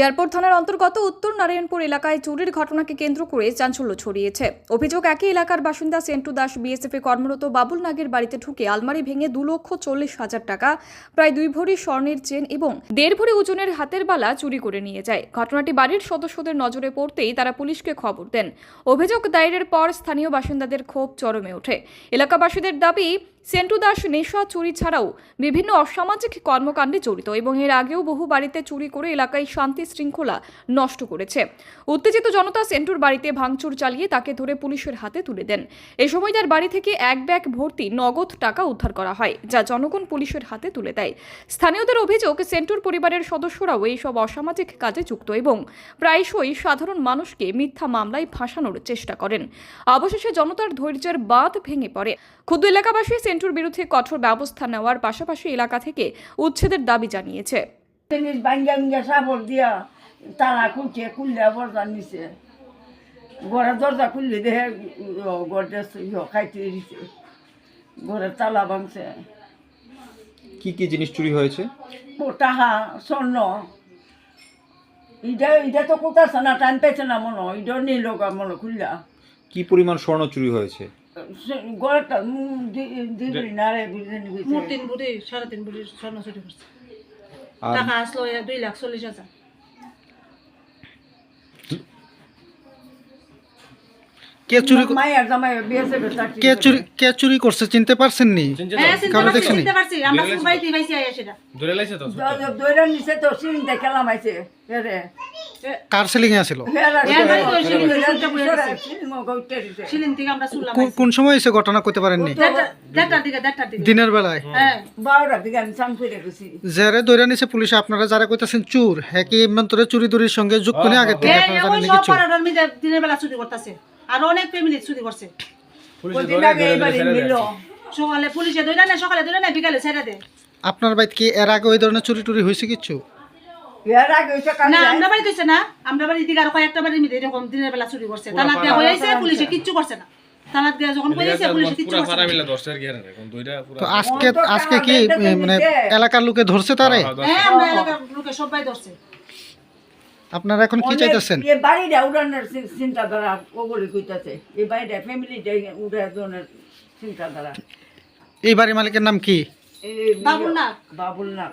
Airport থানার অন্তর্গত উত্তর নারায়ণপুর এলাকায় চুরির ঘটনাকে কেন্দ্র করে চাঞ্চল্য ছড়িয়েছে। অভিযোগ একই এলাকার বাসিন্দা সেন্টু দাস বিএসএফ কর্মরত বাবুল নাগের বাড়িতে ঢুকে আলমারি ভেঙে দু লক্ষ চল্লিশ হাজার টাকা, প্রায় দুই ভরি স্বর্ণের চেন এবং দেড় ভরি ওজনের হাতের বালা চুরি করে নিয়ে যায়। ঘটনাটি বাড়ির সদস্যদের নজরে পড়তেই তারা পুলিশকে খবর দেন। অভিযোগ দায়েরের পর স্থানীয় বাসিন্দাদের ক্ষোভ চরমে ওঠে। এলাকাবাসীদের দাবি সেন্টু দাস নেশা, চুরি ছাড়াও বিভিন্ন অসামাজিক কর্মকাণ্ডে জড়িত এবং এর আগেও বহু বাড়িতে চুরি করে এলাকায় শান্তি শৃঙ্খলা নষ্ট করেছে। উত্তেজিত জনতা সেন্টুর বাড়িতে ভাঙচুর চালিয়ে তাকে ধরে পুলিশের হাতে তুলে দেন। এ সময় তার বাড়ি থেকে এক ব্যাগ ভর্তি নগদ টাকা উদ্ধার করা হয়, যা জনগণ পুলিশের হাতে তুলে দেয়। স্থানীয়দের অভিযোগ, সেন্টুর পরিবারের সদস্যরাও এইসব অসামাজিক কাজে যুক্ত এবং প্রায়শই সাধারণ মানুষকে মিথ্যা মামলায় ফাঁসানোর চেষ্টা করেন। অবশেষে জনতার ধৈর্যের বাঁধ ভেঙে পড়ে। ক্ষুদ্র এলাকাবাসী সেন্টুর বিরুদ্ধে কঠোর ব্যবস্থা নেওয়ার পাশাপাশি এলাকা থেকে উচ্ছেদের দাবি জানিয়েছে। জিনিস ভাঙ্গা ভাঙ্গা সাবর দিয়া তালা খুলছে খুললে বরদা নিছে ঘরের দরজা খুললে দেখে গড়ে খাইতে দিছে। ঘরের তালা ভাঙছে। কি কি জিনিস চুরি হয়েছে? স্বর্ণ। তো কোথাছে না টাইম পাইছে না মনে নিল মনে খুললা। কি পরিমাণ স্বর্ণ চুরি হয়েছে? না মোট তিন বুড়ি সাড়ে তিন বুড়ির স্বর্ণ চুরি করছে। আর টাকা আসলো এ দুই লাখ চল্লিশ হাজার। কে চুরি মায়ের জামাই বিয়েছে চাকরি কে চুরি কে চুরি করছে চিনতে পারছেন নি? হ্যাঁ চিনতে কারও পারছি দেখছেনি? চিনতে পারছি। আমরা পাইছি সেটা। তো। কার সেলিং এ আছিল? সিলিং থেকে আমরা শুনলাম কো- কোন সময় এসে ঘটনা করতে পারেননি? দিনের বেলায়? হ্যাঁ। যারে দৈরা নিছে পুলিশ আপনারা যারা কইতাছেন চুর হ্যাঁ কি এমন্তরে চুরি দুরির সঙ্গে যুক্ত নেই আগে থেকে আপনারা জানেন কিছু দিনের বেলা চুরি করতেছে। আর অনেক ফ্যামিলি চুরি করছে। সকালে পুলিশে ধরে না সকালে ধরে না বিকালে ছেড়ে দেয়। আপনার বাড়িতে কি এর আগে ওই ধরনের চুরি টুরি হয়েছে কিছু এর আগে ওইটা কাজ না আমরা বাড়ি দিচ্ছে না। আমরা বাড়ি দিকে আর কয়েকটা এরকম দিনের বেলা চুরি করছে। তানাত দেওয়া হয়েছে পুলিশে কিচ্ছু করছে না। আজকে আজকে কি মানে এলাকার লোকে ধরছে তারে? হ্যাঁ ধরছে। আপনারা এখন কি চাইতেছেন? এই বাড়িটা উড়ানোর চিন্তাধারা ওগুলি কইতাছে। এই বাড়িটা ফ্যামিলিটা উড়ানোর চিন্তাধারা। এই বাড়ির মালিকের নাম কি? Babul Nag. Babul Nag.